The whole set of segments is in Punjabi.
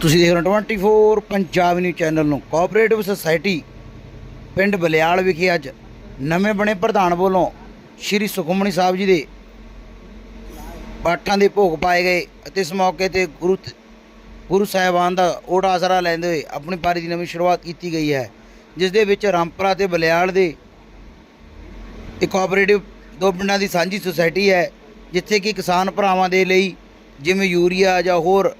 ਤੁਸੀਂ ਦੇਖ ਰਹੇ ਹੋ 24 ਪੰਜਾਬ ਨਿਊਜ਼ ਚੈਨਲ ਨੂੰ ਕੋਆਪਰੇਟਿਵ ਸੁਸਾਇਟੀ ਪਿੰਡ ਬਲਿਆਲ ਵਿਖੇ ਅੱਜ ਨਵੇਂ ਬਣੇ ਪ੍ਰਧਾਨ ਵੱਲੋਂ ਸ਼੍ਰੀ ਸੁਖਮਣੀ ਸਾਹਿਬ ਜੀ ਦੇ ਪਾਠਾਂ ਦੇ ਭੋਗ ਪਾਏ ਗਏ ਅਤੇ ਇਸ ਮੌਕੇ ਤੇ ਗੁਰੂ ਗੁਰੂ ਸਾਹਿਬਾਨ ਦਾ ਓਟ ਆਸਰਾ ਲੈਂਦੇ ਹੋਏ ਆਪਣੀ ਪਾਰੀ ਦੀ ਨਵੀਂ ਸ਼ੁਰੂਆਤ ਕੀਤੀ ਗਈ ਹੈ, ਜਿਸ ਦੇ ਵਿੱਚ ਰਾਮਪੁਰਾ ਤੇ ਬਲਿਆਲ ਦੇ ਇੱਕ ਕੋਆਪਰੇਟਿਵ ਦੋ ਪਿੰਡਾਂ ਦੀ ਸਾਂਝੀ ਸੁਸਾਇਟੀ ਹੈ, ਜਿੱਥੇ ਕਿ ਕਿਸਾਨ ਭਰਾਵਾਂ ਦੇ ਲਈ ਜਿਵੇਂ ਯੂਰੀਆ ਜਾਂ ਹੋਰ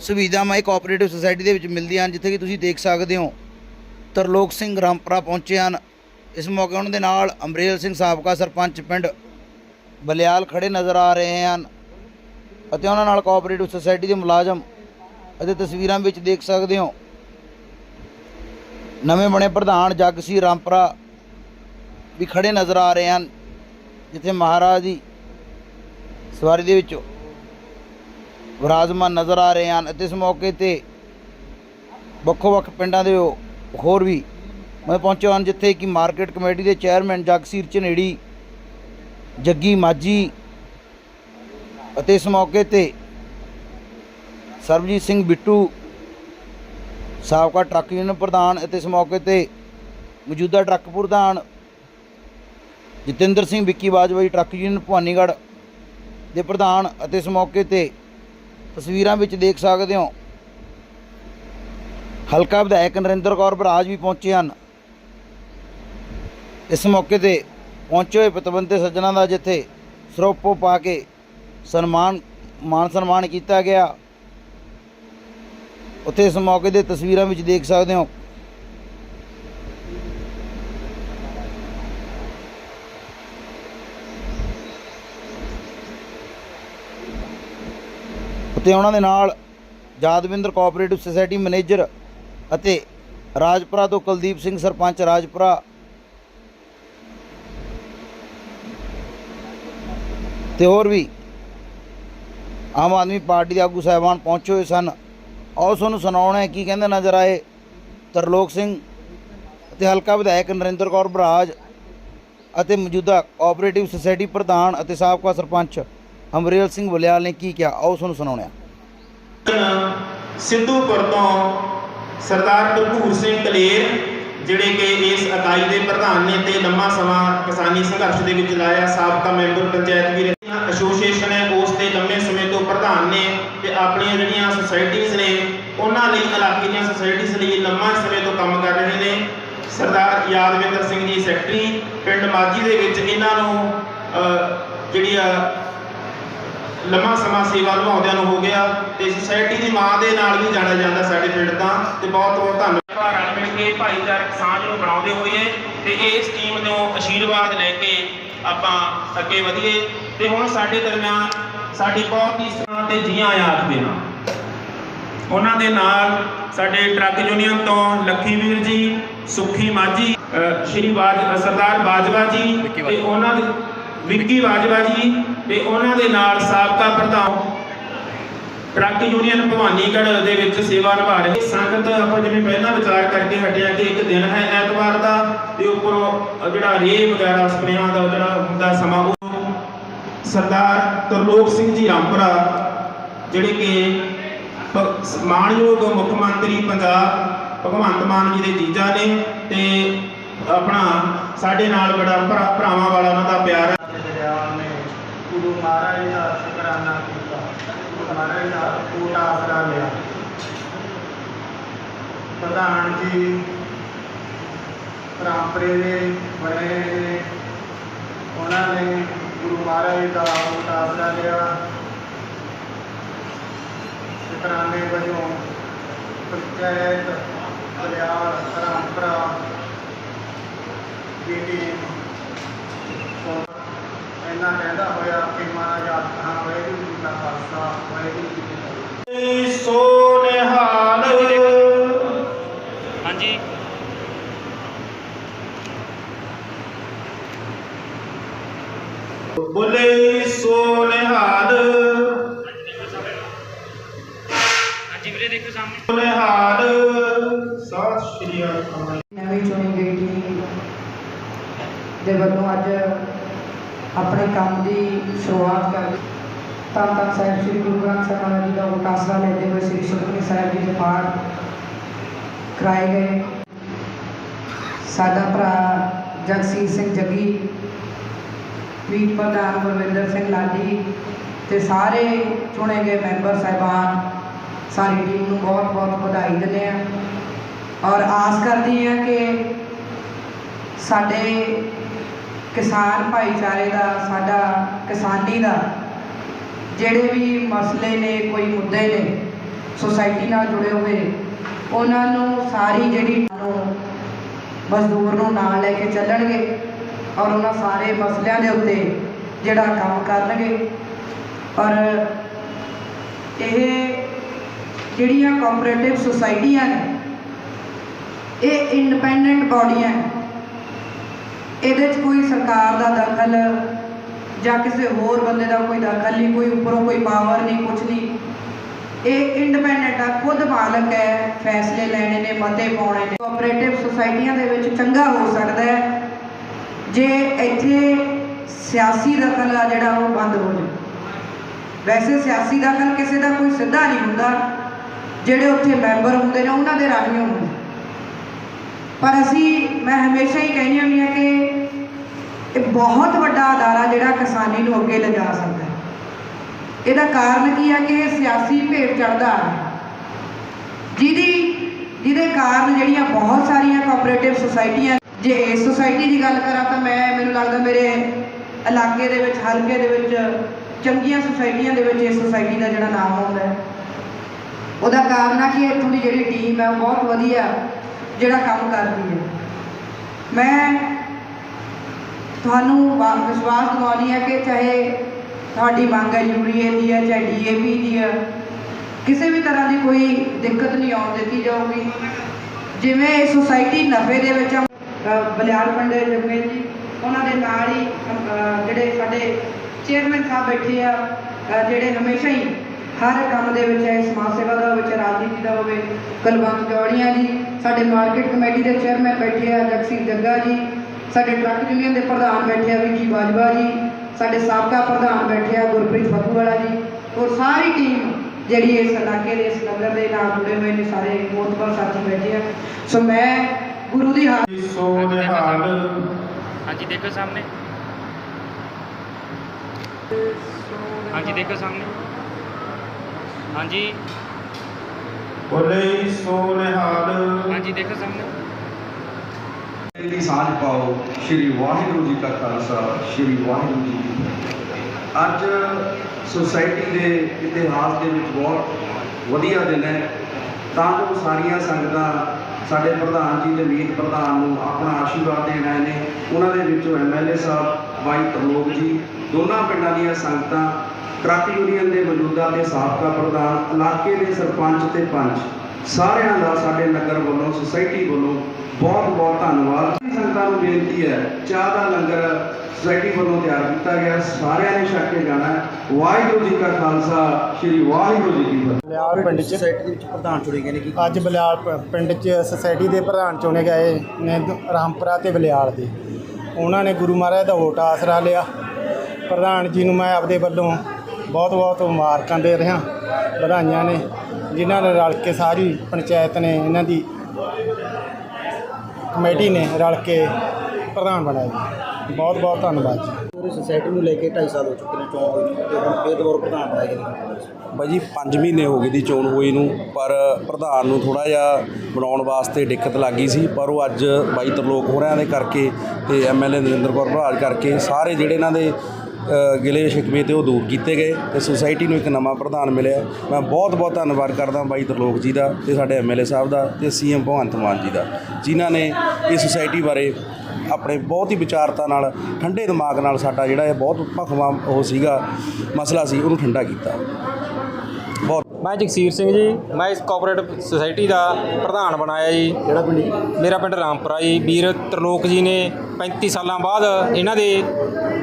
ਸੁਵਿਧਾਵਾਂ ਇਹ ਕੋਆਪਰੇਟਿਵ ਸੁਸਾਇਟੀ ਦੇ ਵਿੱਚ ਮਿਲਦੀਆਂ ਹਨ ਜਿੱਥੇ ਕਿ ਤੁਸੀਂ ਦੇਖ ਸਕਦੇ ਹੋ, ਤਰਲੋਕ ਸਿੰਘ ਰਾਮਪੁਰਾ ਪਹੁੰਚੇ ਹਨ। ਇਸ ਮੌਕੇ ਉਹਨਾਂ ਦੇ ਨਾਲ ਅਮਰੇਲ ਸਿੰਘ ਸਾਬਕਾ ਸਰਪੰਚ ਪਿੰਡ ਬਲਿਆਲ ਖੜੇ ਨਜ਼ਰ ਆ ਰਹੇ ਹਨ ਅਤੇ ਉਹਨਾਂ ਨਾਲ ਕੋਆਪਰੇਟਿਵ ਸੁਸਾਇਟੀ ਦੇ ਮੁਲਾਜ਼ਮ ਅਤੇ ਤਸਵੀਰਾਂ ਵਿੱਚ ਦੇਖ ਸਕਦੇ ਹੋ, ਨਵੇਂ ਬਣੇ ਪ੍ਰਧਾਨ ਜੱਗ ਸੀ ਰਾਮਪੁਰਾ ਵੀ ਖੜੇ ਨਜ਼ਰ ਆ ਰਹੇ ਹਨ, ਜਿੱਥੇ ਮਹਾਰਾਜ ਦੀ ਸਵਾਰੀ ਦੇ ਵਿੱਚ ਵਿਰਾਜਮਾਨ ਨਜ਼ਰ ਆ ਰਹੇ ਹਨ ਅਤੇ ਇਸ ਮੌਕੇ ਤੇ ਵੱਖੋ ਵੱਖ ਪਿੰਡਾਂ ਦੇ ਉਹ ਹੋਰ ਵੀ ਮੈਂ ਪਹੁੰਚੇ ਹਨ ਜਿੱਥੇ ਕਿ ਮਾਰਕੀਟ ਕਮੇਟੀ ਦੇ ਚੇਅਰਮੈਨ ਜਗਸੀਰ ਝਨੇੜੀ, ਜੱਗੀ ਮਾਜੀ ਅਤੇ ਇਸ ਮੌਕੇ ਤੇ ਸਰਬਜੀਤ ਸਿੰਘ ਬਿੱਟੂ, ਸਾਬਕਾ ਟਰੱਕ ਯੂਨੀਅਨ ਪ੍ਰਧਾਨ ਅਤੇ ਇਸ ਮੌਕੇ ਤੇ ਮੌਜੂਦਾ ਟਰੱਕ ਪ੍ਰਧਾਨ ਜਤਿੰਦਰ ਸਿੰਘ ਵਿੱਕੀ ਬਾਜਵਾਈ ਟਰੱਕ ਯੂਨੀਅਨ ਭਵਾਨੀਗੜ੍ਹ ਦੇ ਪ੍ਰਧਾਨ ਅਤੇ ਇਸ ਮੌਕੇ ਤੇ ਤਸਵੀਰਾਂ ਵਿੱਚ ਦੇਖ ਸਕਦੇ ਹੋ। ਹਲਕਾ ਵਿਧਾਇਕ ਨਰਿੰਦਰ ਕੌਰ ਬਰਾਜ ਵੀ ਪਹੁੰਚੇ ਹਨ। ਇਸ ਮੌਕੇ ਤੇ ਪਹੁੰਚੇ ਹੋਏ ਪਤਵੰਤੇ ਸੱਜਣਾ ਦਾ ਜਿੱਥੇ ਸਰੋਪੋ ਪਾ ਕੇ ਸਨਮਾਨ ਮਾਨ ਸਨਮਾਨ ਕੀਤਾ ਗਿਆ। ਉੱਥੇ ਇਸ ਮੌਕੇ ਦੇ ਤਸਵੀਰਾਂ ਵਿੱਚ ਦੇਖ ਸਕਦੇ ਹੋ। ਅਤੇ ਉਹਨਾਂ ਦੇ ਨਾਲ ਜਾਦਵਿੰਦਰ ਕੋਆਪਰੇਟਿਵ ਸੁਸਾਇਟੀ ਮੈਨੇਜਰ ਅਤੇ ਰਾਜਪੁਰਾ ਤੋਂ ਕੁਲਦੀਪ ਸਿੰਘ ਸਰਪੰਚ ਰਾਜਪੁਰਾ ਤੇ ਹੋਰ ਵੀ ਆਮ ਆਦਮੀ ਪਾਰਟੀ ਦੇ ਆਗੂ ਸਾਹਿਬਾਨ ਪਹੁੰਚੇ ਹੋਏ ਸਨ। ਆਓ ਤੁਹਾਨੂੰ ਸੁਣਾਉਣਾ ਹੈ ਕੀ ਕਹਿੰਦੇ ਨਜ਼ਰ ਆਏ ਤਰਲੋਕ ਸਿੰਘ ਅਤੇ ਹਲਕਾ ਵਿਧਾਇਕ ਨਰਿੰਦਰ ਕੌਰ ਬਰਾਜ ਅਤੇ ਮੌਜੂਦਾ ਕੋਆਪਰੇਟਿਵ ਸੁਸਾਇਟੀ ਪ੍ਰਧਾਨ ਅਤੇ ਸਾਬਕਾ ਸਰਪੰਚ ਅਮਰੇਲ ਸਿੰਘ ਬਲਿਆਲ ਨੇ ਕੀ ਕਿਹਾ? ਆਓ ਤੁਹਾਨੂੰ ਸੁਣਾਉਂਦੇ ਸਿੱਧੂਪੁਰ ਤੋਂ ਸਰਦਾਰ ਗੁਰਪੂਰ ਸਿੰਘ ਕਲੇਰ, ਜਿਹੜੇ ਕਿ ਇਸ ਇਕਾਈ ਦੇ ਪ੍ਰਧਾਨ ਨੇ ਤੇ ਲੰਮਾ ਸਮਾਂ ਕਿਸਾਨੀ ਸੰਘਰਸ਼ ਦੇ ਵਿੱਚ ਲਾਇਆ, ਸਾਬਕਾ ਮੈਂਬਰ ਪੰਚਾਇਤ ਵੀ ਰਹੇ। ਐਸੋਸੀਏਸ਼ਨ ਹੈ, ਉਸ ਦੇ ਲੰਮੇ ਸਮੇਂ ਤੋਂ ਪ੍ਰਧਾਨ ਨੇ ਤੇ ਆਪਣੀਆਂ ਜਿਹੜੀਆਂ ਸੁਸਾਇਟੀਆਂ ਨੇ, ਉਹਨਾਂ ਲਈ, ਇਲਾਕੇ ਦੀਆਂ ਸੁਸਾਇਟੀਆਂ ਲਈ ਲੰਮਾ ਸਮੇਂ ਤੋਂ ਕੰਮ ਕਰ ਰਹੇ ਨੇ। ਸਰਦਾਰ ਯਾਦਵਿੰਦਰ ਸਿੰਘ ਜੀ ਸੈਕਟਰੀ, ਪਿੰਡ ਮਾਜੀ ਦੇ ਵਿੱਚ ਇਹਨਾਂ ਨੂੰ ਜਿਹੜੀ ਆ ਲੰਮਾ ਸਮਾਂ ਸੇਵਾ ਨਿਭਾਉਂਦਿਆਂ ਨੂੰ ਹੋ ਗਿਆ ਤੇ ਸੁਸਾਇਟੀ ਦੀ ਮਾਂ ਦੇ ਨਾਲ ਵੀ ਜਾਣਿਆ ਜਾਂਦਾ ਸਾਡੇ ਪਿੰਡ ਦਾ ਤੇ ਬਹੁਤ ਬਹੁਤ ਧੰਨਵਾਦ। ਰਲ ਮਿਲ ਕੇ ਭਾਈਚਾਰਕ ਸਾਂਝ ਨੂੰ ਬਣਾਉਂਦੇ ਹੋਏ ਤੇ ਇਸ ਟੀਮ ਨੂੰ ਆਸ਼ੀਰਵਾਦ ਲੈ ਕੇ ਆਪਾਂ ਅੱਗੇ ਵਧੀਏ ਤੇ ਹੁਣ ਸਾਡੇ ਦਰਮਿਆਨ ਸਾਡੀ ਬਹੁਤ ਹੀ ਸਰਾਂ ਤੇ ਜੀਆਂ ਆਖਦੇ ਹਾਂ ਉਹਨਾਂ ਦੇ ਨਾਲ ਸਾਡੇ ਟਰੱਕ ਯੂਨੀਅਨ ਤੋਂ ਲੱਖੀ ਵੀਰ ਜੀ ਸੁਖੀ ਮਾਝੀ ਅ, ਸ਼੍ਰੀ ਬਾਜ ਸਰਦਾਰ ਬਾਜਵਾ ਜੀ ਤੇ ਉਹਨਾਂ ਦੇ ਵਿੱਕੀ ਬਾਜਵਾ ਜੀ ਤੇ ਉਹਨਾਂ ਦੇ ਨਾਲ ਸਾਬਕਾ ਪ੍ਰਧਾਨ ਟਰੱਕ ਯੂਨੀਅਨ ਭਵਾਨੀਗੜ੍ਹ ਦੇ ਵਿੱਚ ਸੇਵਾ ਨਿਭਾ ਰਹੇ ਸੰਗਤ ਆਪਾਂ ਜਿਵੇਂ ਪਹਿਲਾਂ ਵਿਚਾਰ ਕਰਕੇ ਹਟਿਆ ਕਿ ਇੱਕ ਦਿਨ ਹੈ ਐਤਵਾਰ ਦਾ ਤੇ ਉੱਪਰੋਂ ਜਿਹੜਾ ਰੇਹ ਵਗੈਰਾ ਸਪਰੇਆਂ ਦਾ ਜਿਹੜਾ ਹੁੰਦਾ ਸਮਾਂ, ਉਹ ਸਰਦਾਰ ਤਰਲੋਕ ਸਿੰਘ ਜੀ ਰਾਮਪੁਰਾ, ਜਿਹੜੇ ਕਿ ਪ- ਮਾਣਯੋਗ ਮੁੱਖ ਮੰਤਰੀ ਪੰਜਾਬ ਭਗਵੰਤ ਮਾਨ ਜੀ ਦੇ ਜੀਜਾ ਨੇ ਤੇ ਆਪਣਾ ਸਾਡੇ ਨਾਲ ਬੜਾ ਭਰਾ- ਭਰਾਵਾਂ ਵਾਲਾ ਉਹਨਾਂ ਦਾ ਪਿਆਰ ਹੈ। ਗੁਰੂ ਮਹਾਰਾਜ ਦਾ ਸ਼ੁਕਰਾਨਾ ਕੀਤਾ। ਗੁਰੂ ਮਹਾਰਾਜ ਦਾ ਕੋਟ ਆਸਰਾ ਲਿਆ। ਪ੍ਰਧਾਨ ਜੀ, ਰਾਮਪਰੇ ਦੇ ਬਣੇ ਨੇ। ਉਹਨਾਂ ਨੇ ਗੁਰੂ ਮਹਾਰਾਜ ਦਾ ਕੋਟ ਆਸਰਾ ਲਿਆ। ਸ਼ੁਕਰਾਨੇ ਵਜੋਂ ਪੰਚਾਇਤ ਦਰਿਆਲ ਰਾਮਪਰਾ ਦੀ ਟੀਮ ਇੰਨਾ ਕਹਿੰਦਾ ਹੋਇਆ ਕਿ ਮਹਾਰਾਜ ਆਖਾਂ ਵਾਹਿਗੁਰੂ ਜੀ ਦਾ ਖਾਲਸਾ ਵਾਹਿਗੁਰੂ ਜੀ ਕੀ ਫਤਿਹ ਸੋ ਨਿਹਾਲ ਹਾਂਜੀ ਬੋਲੇ ਸੋ ਨਿਹਾਲ ਹਾਂਜੀ ਵੀਰੇ ਦੇਖੋ ਸਾਹਮਣੇ। ਨਿਹਾਲ ਸਤਿ ਸ਼੍ਰੀ ਅਕਾਲ। ਨਵੀਂ ਚੁਣੀ ਗਈ ਟੀਮ ਦੇ ਵੱਲੋਂ ਅੱਜ ਆਪਣੇ ਕੰਮ ਦੀ ਸ਼ੁਰੂਆਤ ਕਰ ਧੰਨ ਧੰਨ ਸਾਹਿਬ ਸ੍ਰੀ ਗੁਰੂ ਗ੍ਰੰਥ ਸਾਹਿਬ ਮਹਾਰਾਜ ਜੀ ਦਾ ਉਪਾਸਨਾ ਲੈਂਦੇ ਹੋਏ ਸ੍ਰੀ ਸੁਖਮਨੀ ਸਾਹਿਬ ਜੀ ਦੇ ਪਾਠ ਕਰਾਏ ਗਏ। ਸਾਡਾ ਭਰਾ ਜਗਸੀਰ ਸਿੰਘ ਜੱਗੀ ਵੀਰ ਪ੍ਰਧਾਨ ਗੁਰਵਿੰਦਰ ਸਿੰਘ ਲਾਡੀ ਤੇ ਸਾਰੇ ਚੁਣੇ ਗਏ ਮੈਂਬਰ ਸਾਹਿਬਾਨ, ਸਾਰੀ ਟੀਮ ਨੂੰ ਬਹੁਤ ਬਹੁਤ ਵਧਾਈ ਦਿੰਦੇ ਆ ਔਰ ਆਸ ਕਰਦੀ ਹਾਂ ਕਿ ਸਾਡੇ ਕਿਸਾਨ ਭਾਈਚਾਰੇ ਦਾ, ਸਾਡਾ ਕਿਸਾਨੀ ਦਾ ਜਿਹੜੇ ਵੀ ਮਸਲੇ ਨੇ, ਕੋਈ ਮੁੱਦੇ ਨੇ ਸੁਸਾਇਟੀ ਨਾਲ ਜੁੜੇ ਹੋਏ, ਉਹਨਾਂ ਨੂੰ ਸਾਰੀ ਜਿਹੜੀ ਨੂੰ ਮਜ਼ਦੂਰ ਨੂੰ ਨਾਲ ਲੈ ਕੇ ਚੱਲਣਗੇ। ਔਰ ਉਹਨਾਂ ਸਾਰੇ ਮਸਲਿਆਂ ਦੇ ਉੱਤੇ ਜਿਹੜਾ ਕੰਮ ਕਰਨਗੇ। ਪਰ ਇਹ ਜਿਹੜੀਆਂ ਕੋਆਪਰੇਟਿਵ ਸੁਸਾਇਟੀਆਂ ਨੇ ਇਹ ਇੰਡੀਪੈਂਡੈਂਟ ਬਾਡੀਆਂ ਇਹਦੇ 'ਚ ਕੋਈ ਸਰਕਾਰ ਦਾ ਦਖਲ ਜਾਂ ਕਿਸੇ ਹੋਰ ਬੰਦੇ ਦਾ ਕੋਈ ਦਖਲ ਨਹੀਂ, ਕੋਈ ਉੱਪਰੋਂ ਕੋਈ ਪਾਵਰ ਨਹੀਂ ਕੁਝ ਨਹੀਂ। ਇਹ ਇੰਡੀਪੈਂਡੈਂਟ ਆ, ਖੁਦ ਮਾਲਕ ਹੈ, ਫੈਸਲੇ ਲੈਣੇ ਨੇ, ਮਤੇ ਪਾਉਣੇ ਨੇ। ਕੋਆਪਰੇਟਿਵ ਸੁਸਾਇਟੀਆਂ ਦੇ ਵਿੱਚ ਚੰਗਾ ਹੋ ਸਕਦਾ ਹੈ। ਜੇ ਇੱਥੇ ਸਿਆਸੀ ਦਖਲ ਆ ਜਿਹੜਾ ਉਹ ਬੰਦ ਹੋ ਜਾਵੇ। ਵੈਸੇ ਸਿਆਸੀ ਦਖਲ ਕਿਸੇ ਦਾ ਕੋਈ ਸਿੱਧਾ ਨਹੀਂ ਹੁੰਦਾ। ਜਿਹੜੇ ਉੱਥੇ ਮੈਂਬਰ ਹੁੰਦੇ ਨੇ, ਉਹਨਾਂ ਦੇ ਰਾਹੀਂ ਹੁੰਦੇ ਪਰ ਅਸੀਂ, ਮੈਂ ਹਮੇਸ਼ਾ ਹੀ ਕਹਿੰਦੀ ਹੁੰਦੀ ਹਾਂ ਕਿ ਇਹ ਬਹੁਤ ਵੱਡਾ ਅਦਾਰਾ ਜਿਹੜਾ ਕਿਸਾਨੀ ਨੂੰ ਅੱਗੇ ਲਿਜਾ ਸਕਦਾ ਹੈ। ਇਹਦਾ ਕਾਰਨ ਕੀ ਹੈ ਕਿ ਇਹ ਸਿਆਸੀ ਭੇਟ ਚੜਦਾ ਜਿਹਦੀ, ਜਿਹਦੇ ਕਾਰਨ ਜਿਹੜੀਆਂ ਬਹੁਤ ਸਾਰੀਆਂ ਕੋਆਪਰੇਟਿਵ ਸੁਸਾਇਟੀਆਂ ਜੇ ਇਸ ਸੁਸਾਇਟੀ ਦੀ ਗੱਲ ਕਰਾਂ ਤਾਂ ਮੈਂ, ਮੈਨੂੰ ਲੱਗਦਾ ਮੇਰੇ ਇਲਾਕੇ ਦੇ ਵਿੱਚ, ਹਲਕੇ ਦੇ ਵਿੱਚ, ਚੰਗੀਆਂ ਸੁਸਾਇਟੀਆਂ ਦੇ ਵਿੱਚ ਇਸ ਸੁਸਾਇਟੀ ਦਾ ਜਿਹੜਾ ਨਾਮ ਆਉਂਦਾ ਹੈ। ਉਹਦਾ ਕਾਰਨ ਆ ਕਿ ਇੱਥੋਂ ਦੀ ਜਿਹੜੀ ਟੀਮ ਹੈ ਉਹ ਬਹੁਤ ਵਧੀਆ ਜਿਹੜਾ ਕੰਮ ਕਰਦੀ ਹੈ। ਮੈਂ ਤੁਹਾਨੂੰ ਵਿਸ਼ਵਾਸ ਦਿਵਾਉਣੀ ਹੈ ਕਿ ਚਾਹੇ ਤੁਹਾਡੀ ਮੰਗ ਹੈ ਯੂਰੀਏ ਦੀ ਹੈ, ਚਾਹੇ ਡੀਏਪੀ ਦੀ ਹੈ, ਕਿਸੇ ਵੀ ਤਰ੍ਹਾਂ ਦੀ ਕੋਈ ਦਿੱਕਤ ਨਹੀਂ ਆਉਣ ਦਿੱਤੀ ਜਾਊਗੀ। ਜਿਵੇਂ ਇਹ ਸੁਸਾਇਟੀ ਨਫੇ ਦੇ ਵਿੱਚ ਬਲਿਆਲ ਪੰਡੇ ਦੇ ਜੀ। ਉਹਨਾਂ ਦੇ ਨਾਲ ਹੀ ਜਿਹੜੇ ਸਾਡੇ ਚੇਅਰਮੈਨ ਸਾਹਿਬ ਬੈਠੇ ਆ ਜਿਹੜੇ ਹਮੇਸ਼ਾ ਹੀ ਹਰ ਕੰਮ ਦੇ ਵਿੱਚ ਹੈ ਸਮਾਜ ਸੇਵਾ ਦਾ ਹੋਵੇ, ਚਾਹੇ ਰਾਜਨੀਤੀ ਦਾ ਹੋਵੇ ਕੁਲਵੰਤ ਜੌੜੀਆਂ ਜੀ। ਸਾਡੇ ਮਾਰਕੀਟ ਕਮੇਟੀ ਦੇ ਚੇਅਰਮੈਨ ਬੈਠੇ ਆ, ਜਗਸੀਰ ਜੱਗਾ ਜੀ। ਸਾਡੇ ਟਰੱਕ ਯੂਨੀਅਨ ਦੇ ਪ੍ਰਧਾਨ ਬੈਠੇ ਆ, ਵਿੱਕੀ ਬਾਜਵਾ ਜੀ। ਸਾਡੇ ਸਾਬਕਾ ਪ੍ਰਧਾਨ ਬੈਠੇ ਆ, ਗੁਰਪ੍ਰੀਤ ਫੱਤੂਵਾਲਾ ਜੀ। ਔਰ ਸਾਰੀ ਟੀਮ ਜਿਹੜੀ ਇਸ ਇਲਾਕੇ ਦੇ ਇਸ ਨਗਰ ਦੇ ਨਾਲ ਜੁੜੇ ਹੋਏ ਨੇ, ਸਾਰੇ ਮੋਤਬਰ ਸਾਥੀ ਬੈਠੇ ਆ। ਸੋ ਮੈਂ ਗੁਰੂ ਦੀ ਹਾਜ਼ਰੀ ਸੋ ਨਿਹਾਲ ਹਾਂਜੀ ਦੇਖੋ ਸਾਹਮਣੇ। ਹਾਂਜੀ ਦੇਖੋ ਸਾਹਮਣੇ। ਹਾਂਜੀ। ਬੋਲੇ ਸੋ ਨਿਹਾਲ ਹਾਂਜੀ ਦੇਖੋ ਸਾਹਮਣੇ। ਦੀ ਸਾਂਝ ਪਾਓ ਸ਼੍ਰੀ ਵਾਹਿਗੁਰੂ ਜੀ ਕਾ ਖਾਲਸਾ ਸ਼੍ਰੀ ਵਾਹਿਗੁਰੂ ਜੀ ਕੀ ਫਤਿਹ। ਅੱਜ ਸੁਸਾਇਟੀ ਦੇ ਇਤਿਹਾਸ ਦੇ ਵਿੱਚ ਬਹੁਤ ਵਧੀਆ ਦਿਨ ਹੈ। ਤਾਂ ਜੋ ਸਾਰੀਆਂ ਸੰਗਤਾਂ ਸਾਡੇ ਪ੍ਰਧਾਨ ਜੀ ਤੇ ਮੀਤ ਪ੍ਰਧਾਨ ਨੂੰ ਆਪਣਾ ਆਸ਼ੀਰਵਾਦ ਦੇਣ ਆਏ ਨੇ। ਉਹਨਾਂ ਦੇ ਵਿੱਚੋਂ ਐਮਐਲਏ ਸਾਹਿਬ ਬਾਈ ਤਰਲੋਕ ਜੀ, ਦੋਨਾਂ ਪਿੰਡਾਂ ਦੀਆਂ ਸੰਗਤਾਂ ਟਰੱਕ ਯੂਨੀਅਨ ਦੇ ਮੌਜੂਦਾ ਤੇ ਸਾਬਕਾ ਪ੍ਰਧਾਨ, ਇਲਾਕੇ ਦੇ ਸਰਪੰਚ ਤੇ ਪੰਚ, ਸਾਰਿਆਂ ਦਾ ਸਾਡੇ ਨਗਰ ਵੱਲੋਂ, ਸੁਸਾਇਟੀ ਵੱਲੋਂ ਬਹੁਤ ਬਹੁਤ ਧੰਨਵਾਦ। ਸੰਗਤਾਂ ਨੂੰ ਬੇਨਤੀ ਹੈ ਚਾਹ ਦਾ ਲੰਗਰ ਸੁਸਾਇਟੀ ਵੱਲੋਂ ਤਿਆਰ ਕੀਤਾ ਗਿਆ ਸਾਰਿਆਂ ਨੇ ਛਕ ਕੇ ਜਾਣਾ ਵਾਹਿਗੁਰੂ ਜੀ ਕਾ ਖਾਲਸਾ ਸ੍ਰੀ ਵਾਹਿਗੁਰੂ ਜੀ ਕੀ ਫਤਿਹ। ਬਲਿਆਲ ਪਿੰਡ 'ਚ। ਸੁਸਾਇਟੀ ਦੇ ਵਿੱਚ ਪ੍ਰਧਾਨ ਚੁਣੇ ਗਏ ਨੇ ਕੀ ਅੱਜ ਬਲਿਆਲ ਪਿੰਡ 'ਚ ਸੁਸਾਇਟੀ ਦੇ ਪ੍ਰਧਾਨ ਚੁਣੇ ਗਏ ਨੇ ਰਾਮਪੁਰਾ ਤੇ ਬਲਿਆਲ ਦੇ। ਉਹਨਾਂ ਨੇ ਗੁਰੂ ਮਹਾਰਾਜ ਦਾ ਵੋਟ ਆਸਰਾ ਲਿਆ। ਪ੍ਰਧਾਨ ਜੀ ਨੂੰ ਮੈਂ ਆਪਦੇ ਵੱਲੋਂ ਬਹੁਤ ਬਹੁਤ ਮੁਬਾਰਕਾਂ ਦੇ ਰਿਹਾ। ਵਧਾਈਆਂ ਨੇ ਜਿਨ੍ਹਾਂ ਨੇ ਰਲ ਕੇ ਸਾਰੀ ਪੰਚਾਇਤ ਨੇ ਇਹਨਾਂ ਦੀ ਕਮੇਟੀ ਨੇ ਰਲ ਕੇ ਪ੍ਰਧਾਨ ਬਣਾਇਆ ਜੀ। ਬਹੁਤ ਬਹੁਤ ਧੰਨਵਾਦ ਜੀ। ਪੂਰੀ ਸੁਸਾਇਟੀ ਨੂੰ ਲੈ ਕੇ 2.5 ਸਾਲ ਹੋ ਚੁੱਕੇ ਨੇ ਚੋਣ ਹੋਈ ਨੂੰ ਤੇ ਹੁਣ ਫੇਰ ਦੁਬਾਰਾ ਪ੍ਰਧਾਨ ਬਣਾਏ ਗਏ ਨੇ। ਬਾਈ ਜੀ 5 ਮਹੀਨੇ ਹੋ ਗਏ ਦੀ ਚੋਣ ਹੋਈ ਨੂੰ ਪਰ ਪ੍ਰਧਾਨ ਨੂੰ ਥੋੜਾ ਜਿਹਾ ਬਣਾਉਣ ਵਾਸਤੇ ਦਿੱਕਤ ਲੱਗੀ ਸੀ ਪਰ ਉਹ ਅੱਜ ਬਾਈ ਤਰਲੋਕ ਹੋਰਿਆਂ ਦੇ ਕਰਕੇ ਤੇ ਐਮਐਲਏ ਨਰਿੰਦਰ ਕੌਰ ਭਰਾਜ ਕਰਕੇ ਸਾਰੇ ਜਿਹੜੇ ਇਹਨਾਂ ਦੇ ਗਿਲੇ ਸ਼ਿਕਵੇ ਤੇ ਉਹ ਦੂਰ ਕੀਤੇ ਗਏ ਤੇ ਸੁਸਾਇਟੀ ਨੂੰ ਇੱਕ ਨਵਾਂ ਪ੍ਰਧਾਨ ਮਿਲਿਆ। ਮੈਂ ਬਹੁਤ ਬਹੁਤ ਧੰਨਵਾਦ ਕਰਦਾ ਬਾਈ ਤਰਲੋਕ ਜੀ ਦਾ ਤੇ ਸਾਡੇ ਐਮਐਲਏ ਸਾਹਿਬ ਦਾ ਤੇ ਸੀਐਮ ਭਗਵੰਤ ਮਾਨ ਜੀ ਦਾ, ਜਿਨ੍ਹਾਂ ਨੇ ਇਸ ਸੁਸਾਇਟੀ ਬਾਰੇ ਆਪਣੇ ਬਹੁਤ ਹੀ ਵਿਚਾਰਤਾ ਨਾਲ, ਠੰਡੇ ਦਿਮਾਗ ਨਾਲ ਸਾਡਾ ਜਿਹੜਾ ਇਹ ਬਹੁਤ ਭਖਵਾ ਉਹ ਸੀਗਾ, ਮਸਲਾ ਸੀ, ਉਹਨੂੰ ਠੰਡਾ ਕੀਤਾ। ਮੈਂ ਜਗਸੀਰ ਸਿੰਘ ਜੀ ਮੈਂ ਇਸ ਕੋਆਪਰੇਟਿਵ ਸੁਸਾਇਟੀ ਦਾ ਪ੍ਰਧਾਨ ਬਣਾਇਆ ਜੀ ਕਿਹੜਾ ਪਿੰਡ ਜੀ ਮੇਰਾ ਪਿੰਡ ਰਾਮਪੁਰਾ ਜੀ ਵੀਰ ਤਰਲੋਕ ਜੀ ਨੇ 35 ਸਾਲਾਂ ਬਾਅਦ ਇਹਨਾਂ ਦੇ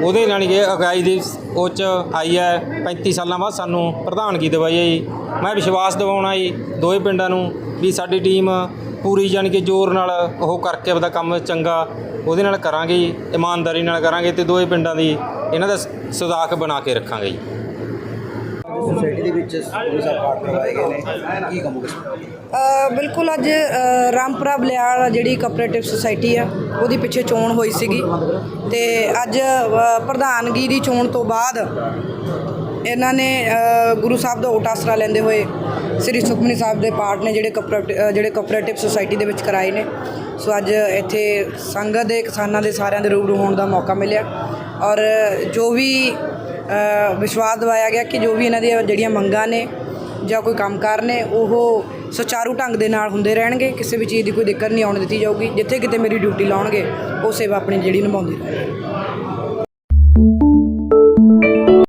ਉਹਦੇ ਨਾਲ ਕਿ ਅਗਾਈ ਦੇ ਉਹ 'ਚ ਆਈ ਹੈ 35 ਸਾਲਾਂ ਬਾਅਦ ਸਾਨੂੰ ਪ੍ਰਧਾਨਗੀ ਦਵਾਈ ਹੈ ਜੀ ਮੈਂ ਵਿਸ਼ਵਾਸ ਦਿਵਾਉਣਾ ਜੀ ਦੋਵੇਂ ਪਿੰਡਾਂ ਨੂੰ ਵੀ ਸਾਡੀ ਟੀਮ ਪੂਰੀ ਜਾਣੀ ਕਿ ਜ਼ੋਰ ਨਾਲ ਉਹ ਕਰਕੇ ਆਪਦਾ ਕੰਮ ਚੰਗਾ ਉਹਦੇ ਨਾਲ ਕਰਾਂਗੇ ਜੀ ਇਮਾਨਦਾਰੀ ਨਾਲ ਕਰਾਂਗੇ ਤੇ ਦੋਵੇਂ ਪਿੰਡਾਂ ਦੀ ਇਹਨਾਂ ਦਾ ਸੁਦਾਖ ਬਣਾ ਕੇ ਰੱਖਾਂਗੇ ਜੀ ਸੋਸਾਇਟੀ ਦੇ ਵਿੱਚ ਗੁਰੂ ਸਾਹਿਬ ਪਾਠ ਕਰਵਾਏ ਗਏ ਨੇ। ਕੀ ਕਹੋਗੇ ਬਿਲਕੁਲ ਅੱਜ ਅ, ਰਾਮਪੁਰਾ ਬਲਿਆਲ ਜਿਹੜੀ ਕੋਆਪਰੇਟਿਵ ਸੁਸਾਇਟੀ ਆ ਉਹਦੀ ਪਿੱਛੇ ਚੋਣ ਹੋਈ ਸੀਗੀ। ਤੇ ਅੱਜ ਪ੍ਰਧਾਨਗੀ ਦੀ ਚੋਣ ਤੋਂ ਬਾਅਦ ਇਹਨਾਂ ਨੇ ਗੁਰੂ ਸਾਹਿਬ ਦਾ ਓਟ ਆਸਰਾ ਲੈਂਦੇ ਹੋਏ ਸ੍ਰੀ ਸੁਖਮਨੀ ਸਾਹਿਬ ਦੇ ਪਾਠ ਨੇ ਜਿਹੜੇ ਕੋਆਪਰੇਟਿਵ ਜਿਹੜੇ ਕੋਆਪਰੇਟਿਵ ਸੁਸਾਇਟੀ ਦੇ ਵਿੱਚ ਕਰਾਏ ਨੇ। ਸੋ ਅੱਜ ਇੱਥੇ ਸੰਗਤ ਦੇ ਕਿਸਾਨਾਂ ਦੇ ਸਾਰਿਆਂ ਦੇ ਰੂਬਰੂ ਹੋਣ ਦਾ ਮੌਕਾ ਮਿਲਿਆ। ਔਰ ਜੋ ਵੀ ਵਿਸ਼ਵਾਸ ਦਿਵਾਇਆ ਗਿਆ ਕਿ ਜੋ ਵੀ ਇਹਨਾਂ ਦੀਆਂ ਜਿਹੜੀਆਂ ਮੰਗਾਂ ਨੇ ਜਾਂ ਕੋਈ ਕੰਮਕਾਰ ਨੇ, ਉਹ ਸੁਚਾਰੂ ਢੰਗ ਦੇ ਨਾਲ ਹੁੰਦੇ ਰਹਿਣਗੇ, ਕਿਸੇ ਵੀ ਚੀਜ਼ ਦੀ ਕੋਈ ਦਿੱਕਤ ਨਹੀਂ ਆਉਣ ਦਿੱਤੀ ਜਾਊਗੀ। ਜਿੱਥੇ ਕਿਤੇ ਮੇਰੀ ਡਿਊਟੀ ਲਾਉਣਗੇ, ਉਹ ਸੇਵਾ ਆਪਣੀ ਜਿਹੜੀ ਨਿਭਾਉਂਦੀ ਰਹੇ